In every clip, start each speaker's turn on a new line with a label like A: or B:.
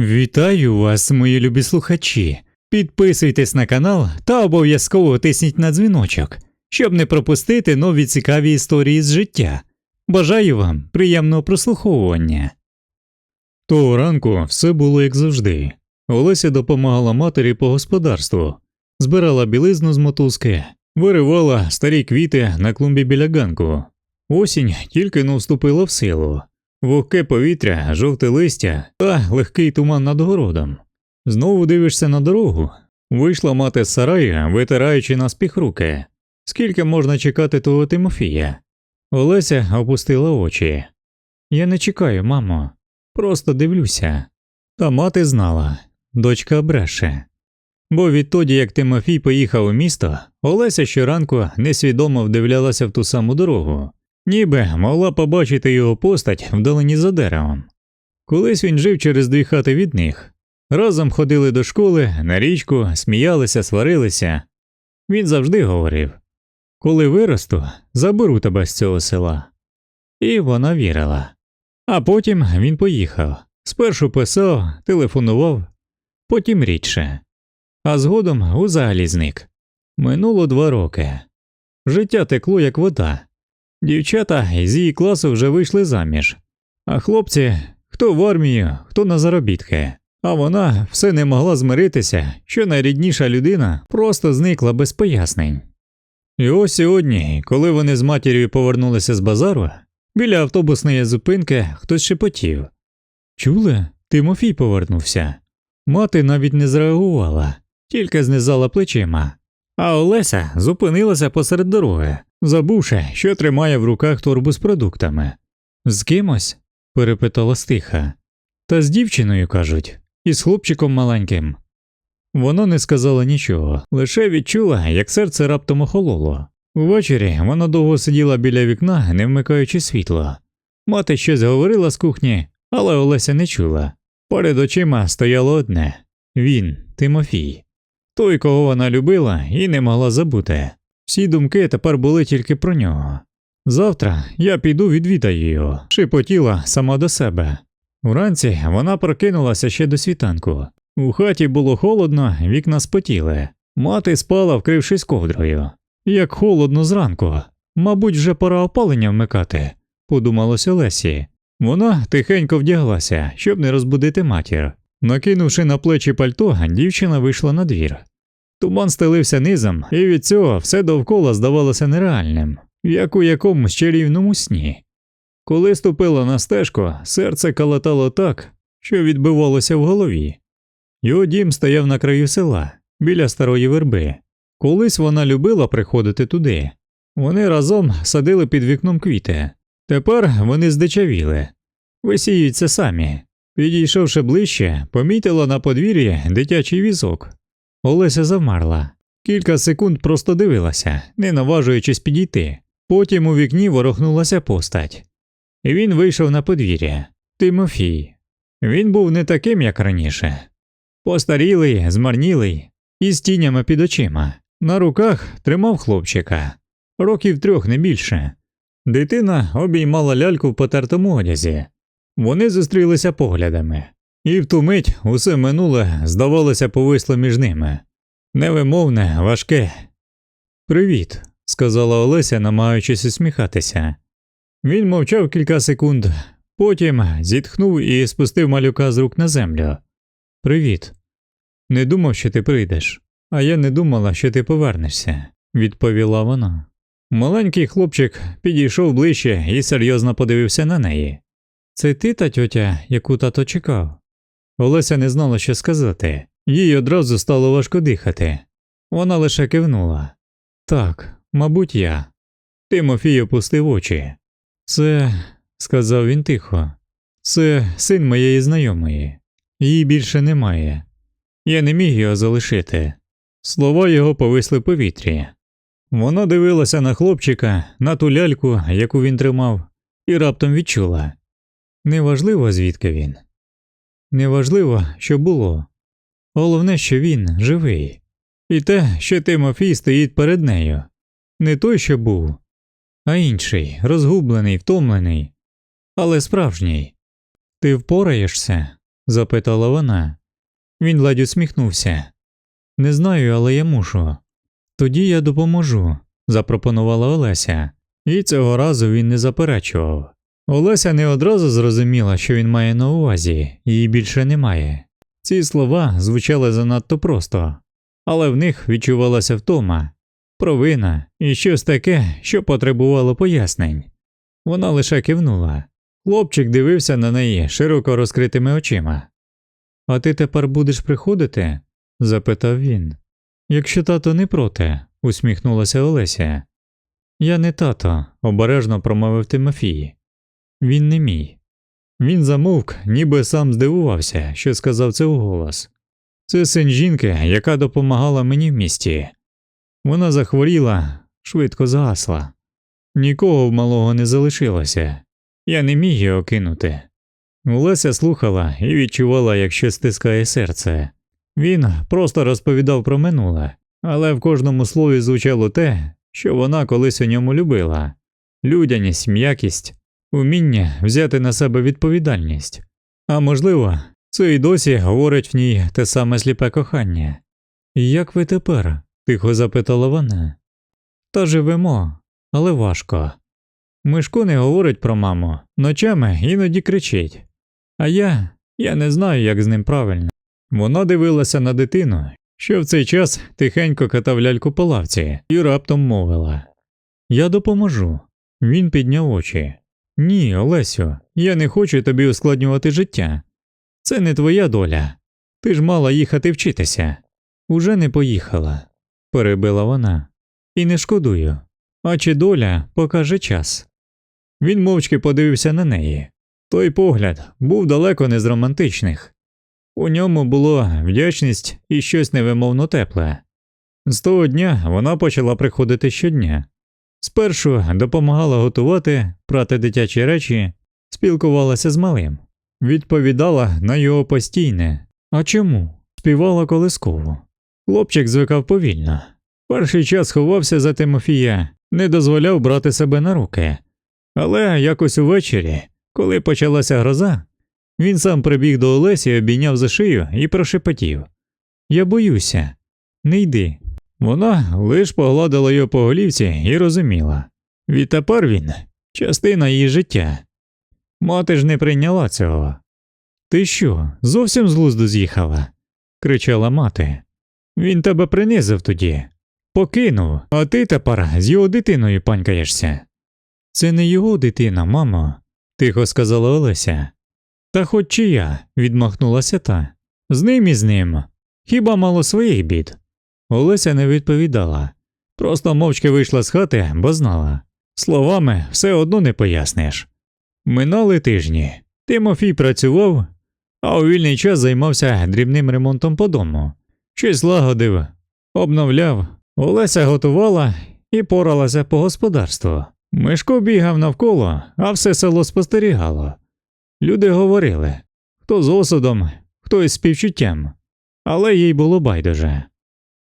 A: Вітаю вас, мої любі слухачі. Підписуйтесь на канал та обов'язково тисніть на дзвіночок, щоб не пропустити нові цікаві історії з життя. Бажаю вам приємного прослуховування. Того ранку все було як завжди. Олеся допомагала матері по господарству, збирала білизну з мотузки, виривала старі квіти на клумбі біля ганку. Осінь тільки не вступила в силу. Вогке повітря, жовте листя та легкий туман над городом. Знову дивишся на дорогу. Вийшла мати з сараю, витираючи наспіх руки. Скільки можна чекати того Тимофія? Олеся опустила очі. Я не чекаю, мамо, просто дивлюся. Та мати знала, дочка бреше. Бо відтоді, як Тимофій поїхав у місто, Олеся щоранку несвідомо вдивлялася в ту саму дорогу, ніби могла побачити його постать вдалині за деревом. Колись він жив через дві хати від них. Разом ходили до школи, на річку, сміялися, сварилися. Він завжди говорив Коли виросту, заберу тебе з цього села. І вона вірила. А потім він поїхав. Спершу писав, телефонував, потім рідше. А згодом узагалі зник. Минуло два роки. Життя текло, як вода. Дівчата з її класу вже вийшли заміж, а хлопці хто в армію, хто на заробітки. А вона все не могла змиритися, що найрідніша людина просто зникла без пояснень. І ось сьогодні, коли вони з матір'ю повернулися з базару, біля автобусної зупинки хтось шепотів. Чули? Тимофій повернувся. Мати навіть не зреагувала, тільки знизала плечима. А Олеся зупинилася посеред дороги, забувши, що тримає в руках торбу з продуктами. З кимось? перепитала стиха. Та з дівчиною кажуть, і з хлопчиком маленьким. Вона не сказала нічого, лише відчула, як серце раптом охололо. Увечері вона довго сиділа біля вікна, не вмикаючи світло. Мати щось говорила з кухні, але Олеся не чула. Перед очима стояло одне він, Тимофій, той, кого вона любила і не могла забути. Всі думки тепер були тільки про нього. Завтра я піду відвідаю його, шепотіла сама до себе. Уранці вона прокинулася ще до світанку. У хаті було холодно, вікна спотіли. Мати спала, вкрившись ковдрою. Як холодно зранку. Мабуть, вже пора опалення вмикати, подумалося Лесі. Вона тихенько вдяглася, щоб не розбудити матір. Накинувши на плечі пальто, дівчина вийшла на двір. Туман стелився низом, і від цього все довкола здавалося нереальним, як у якомусь чарівному сні. Коли ступила на стежку, серце калатало так, що відбивалося в голові. Його дім стояв на краю села, біля старої верби. Колись вона любила приходити туди. Вони разом садили під вікном квіти. Тепер вони здичавіли, висіються самі. Підійшовши ближче, помітила на подвір'ї дитячий візок. Олеся завмерла. Кілька секунд просто дивилася, не наважуючись підійти. Потім у вікні ворохнулася постать. Він вийшов на подвір'я. Тимофій. Він був не таким, як раніше. Постарілий, змарнілий, із тінями під очима. На руках тримав хлопчика, років трьох не більше. Дитина обіймала ляльку в потертому одязі. Вони зустрілися поглядами, і в ту мить усе минуле здавалося повисло між ними. Невимовне, важке. Привіт, сказала Олеся, намагаючись усміхатися. Він мовчав кілька секунд, потім зітхнув і спустив малюка з рук на землю. Привіт. Не думав, що ти прийдеш, а я не думала, що ти повернешся, відповіла вона. Маленький хлопчик підійшов ближче і серйозно подивився на неї. Це ти та тьотя, яку тато чекав? Олеся не знала, що сказати, їй одразу стало важко дихати. Вона лише кивнула. Так, мабуть, я. Тимофій опустив очі. Це, сказав він тихо, це син моєї знайомої. Її більше немає. Я не міг його залишити. Слова його повисли в повітрі. Вона дивилася на хлопчика, на ту ляльку, яку він тримав, і раптом відчула неважливо, звідки він. Неважливо, що було. Головне, що він живий, і те, що Тимофій стоїть перед нею, не той, що був, а інший, розгублений, втомлений, але справжній. Ти впораєшся? запитала вона. Він ледь усміхнувся. Не знаю, але я мушу. Тоді я допоможу, запропонувала Олеся, і цього разу він не заперечував. Олеся не одразу зрозуміла, що він має на увазі, її більше немає. Ці слова звучали занадто просто, але в них відчувалася втома, провина і щось таке, що потребувало пояснень. Вона лише кивнула. Хлопчик дивився на неї широко розкритими очима. А ти тепер будеш приходити? запитав він. Якщо тато не проти, усміхнулася Олеся. Я не тато, обережно промовив Тимофій. Він не мій. Він замовк, ніби сам здивувався, що сказав це вголос. Це син жінки, яка допомагала мені в місті. Вона захворіла, швидко згасла. Нікого в малого не залишилося. Я не міг його кинути. Олеся слухала і відчувала, як щось стискає серце. Він просто розповідав про минуле, але в кожному слові звучало те, що вона колись у ньому любила людяність, м'якість, уміння взяти на себе відповідальність. А можливо, це й досі говорить в ній те саме сліпе кохання. Як ви тепер? тихо запитала вона. Та живемо, але важко. Мишко не говорить про маму, ночами іноді кричить. А я, я не знаю, як з ним правильно. Вона дивилася на дитину, що в цей час тихенько катав ляльку по лавці, і раптом мовила Я допоможу. Він підняв очі. Ні, Олесю, я не хочу тобі ускладнювати життя. Це не твоя доля. Ти ж мала їхати вчитися. Уже не поїхала, перебила вона. І не шкодую. А чи доля покаже час. Він мовчки подивився на неї. Той погляд був далеко не з романтичних. У ньому було вдячність і щось невимовно тепле. З того дня вона почала приходити щодня. Спершу допомагала готувати, прати дитячі речі, спілкувалася з малим, відповідала на його постійне. А чому? співала колискову. Хлопчик звикав повільно. Перший час ховався за Тимофія, не дозволяв брати себе на руки. Але якось увечері, коли почалася гроза, він сам прибіг до Олесі, обійняв за шию і прошепотів Я боюся, не йди. Вона лиш погладила його по голівці і розуміла. Відтепер він частина її життя. Мати ж не прийняла цього. Ти що, зовсім з глузду з'їхала? кричала мати. Він тебе принизив тоді, покинув, а ти тепер з його дитиною панькаєшся. Це не його дитина, мамо, тихо сказала Олеся. Та хоч чия, відмахнулася та. З ним і з ним. Хіба мало своїх бід? Олеся не відповідала. Просто мовчки вийшла з хати, бо знала. Словами все одно не поясниш. Минали тижні. Тимофій працював, а у вільний час займався дрібним ремонтом по дому. Щось лагодив, обновляв. Олеся готувала і поралася по господарству. Мишко бігав навколо, а все село спостерігало. Люди говорили хто з осудом, хто із співчуттям, але їй було байдуже.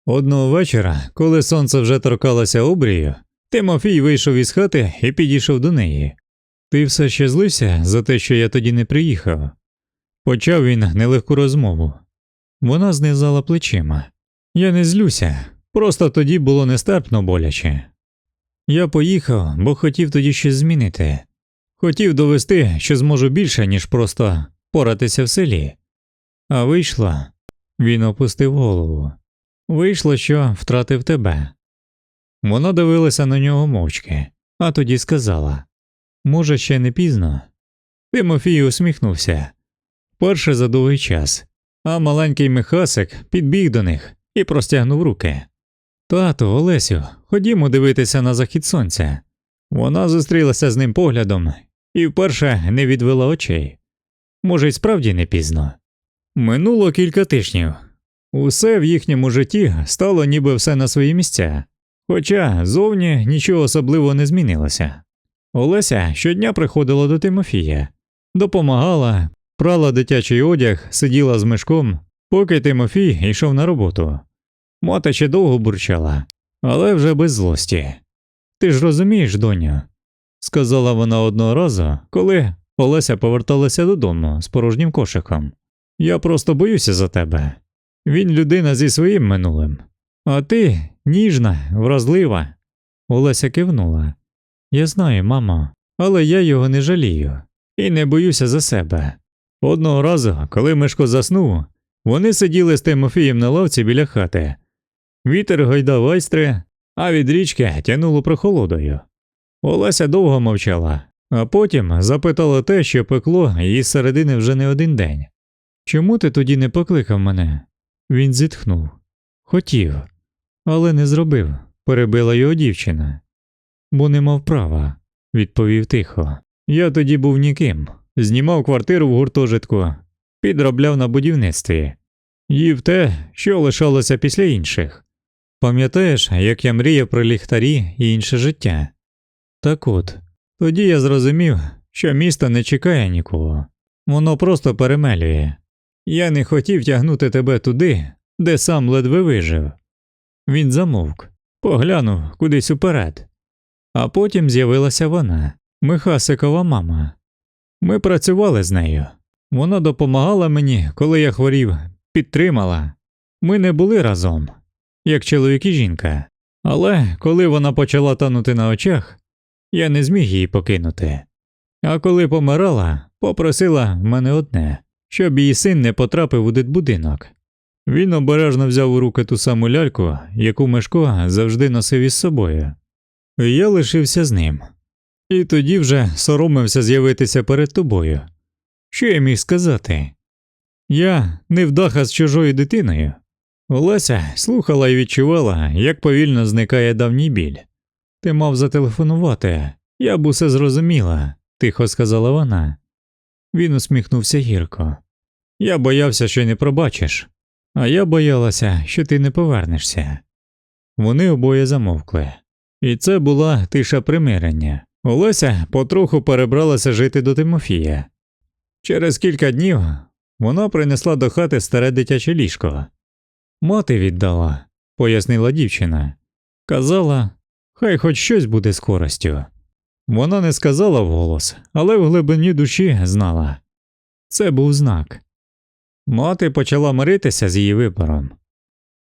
A: Одного вечора, коли сонце вже торкалося обрію, Тимофій вийшов із хати і підійшов до неї. Ти все ще злився за те, що я тоді не приїхав. Почав він нелегку розмову. Вона знизала плечима. Я не злюся, просто тоді було нестерпно боляче. Я поїхав, бо хотів тоді щось змінити. Хотів довести, що зможу більше, ніж просто поратися в селі. А вийшло, він опустив голову. Вийшло, що втратив тебе. Вона дивилася на нього мовчки, а тоді сказала Може, ще не пізно. Тимофій усміхнувся перше за довгий час, а маленький Михасик підбіг до них і простягнув руки. Тато, Олесю, ходімо дивитися на захід сонця. Вона зустрілася з ним поглядом і вперше не відвела очей. Може, й справді не пізно. Минуло кілька тижнів. Усе в їхньому житті стало ніби все на свої місця, хоча зовні нічого особливо не змінилося. Олеся щодня приходила до Тимофія, допомагала, прала дитячий одяг, сиділа з мишком, поки Тимофій йшов на роботу. Мати ще довго бурчала, але вже без злості. Ти ж розумієш, доню, сказала вона одного разу, коли Олеся поверталася додому з порожнім кошиком. Я просто боюся за тебе. Він людина зі своїм минулим. А ти ніжна, вразлива. Олеся кивнула. Я знаю, мамо, але я його не жалію і не боюся за себе. Одного разу, коли Мишко заснув, вони сиділи з Тимофієм на лавці біля хати. Вітер гойдав айстри, а від річки тянуло прохолодою. Олеся довго мовчала, а потім запитала те, що пекло її середини вже не один день. Чому ти тоді не покликав мене? Він зітхнув. Хотів, але не зробив, перебила його дівчина. Бо не мав права, відповів тихо. Я тоді був ніким, знімав квартиру в гуртожитку, підробляв на будівництві, їв те, що лишалося після інших. Пам'ятаєш, як я мріяв про ліхтарі і інше життя? Так от, тоді я зрозумів, що місто не чекає нікого, воно просто перемелює. Я не хотів тягнути тебе туди, де сам ледве вижив. Він замовк, поглянув кудись уперед. А потім з'явилася вона, Михасикова мама. Ми працювали з нею. Вона допомагала мені, коли я хворів, підтримала. Ми не були разом, як чоловік і жінка. Але коли вона почала танути на очах, я не зміг її покинути. А коли помирала, попросила в мене одне, щоб її син не потрапив у дитбудинок. Він обережно взяв у руки ту саму ляльку, яку Мешко завжди носив із собою. Я лишився з ним. І тоді вже соромився з'явитися перед тобою. Що я міг сказати? Я не вдаха з чужою дитиною. Олеся слухала і відчувала, як повільно зникає давній біль. Ти мав зателефонувати, я б усе зрозуміла, тихо сказала вона. Він усміхнувся гірко. Я боявся, що не пробачиш, а я боялася, що ти не повернешся. Вони обоє замовкли. І це була тиша примирення. Олеся потроху перебралася жити до Тимофія. Через кілька днів вона принесла до хати старе дитяче ліжко. Мати віддала, пояснила дівчина. Казала, хай хоч щось буде з користю. Вона не сказала вголос, але в глибині душі знала. Це був знак. Мати почала миритися з її вибором.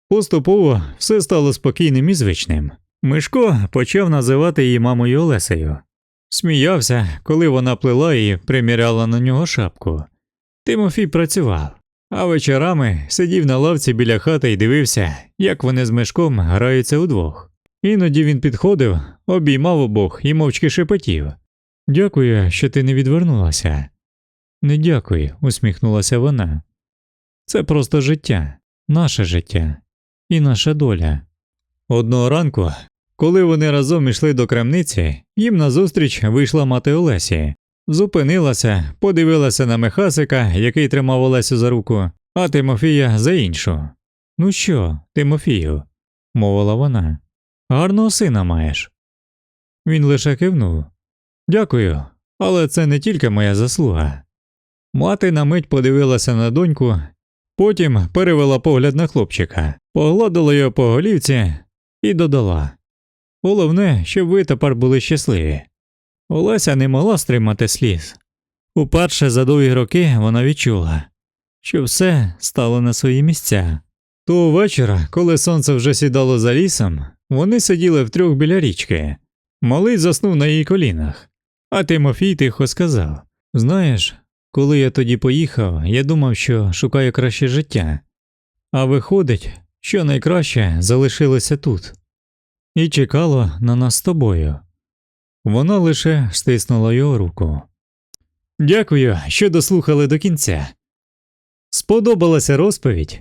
A: Поступово все стало спокійним і звичним. Мишко почав називати її мамою Олесею. Сміявся, коли вона плела і приміряла на нього шапку. Тимофій працював, а вечорами сидів на лавці біля хати і дивився, як вони з Мишком граються удвох. Іноді він підходив, обіймав обох і мовчки шепотів. Дякую, що ти не відвернулася. Не дякую, усміхнулася вона. Це просто життя, наше життя і наша доля. Одного ранку, коли вони разом йшли до крамниці, їм назустріч вийшла мати Олесі. Зупинилася, подивилася на Михасика, який тримав Олесю за руку, а Тимофія за іншу. Ну що, Тимофію, мовила вона, гарного сина маєш. Він лише кивнув. Дякую, але це не тільки моя заслуга. Мати на мить подивилася на доньку, потім перевела погляд на хлопчика, погладила його по голівці і додала Головне, щоб ви тепер були щасливі. Олеся не могла стримати сліз. Уперше за довгі роки вона відчула, що все стало на свої місця. Того вечора, коли сонце вже сідало за лісом, вони сиділи втрьох біля річки. Малий заснув на її колінах, а Тимофій тихо сказав Знаєш, коли я тоді поїхав, я думав, що шукаю краще життя, а виходить, що найкраще залишилося тут і чекало на нас з тобою. Вона лише стиснула його руку. Дякую, що дослухали до кінця. Сподобалася розповідь?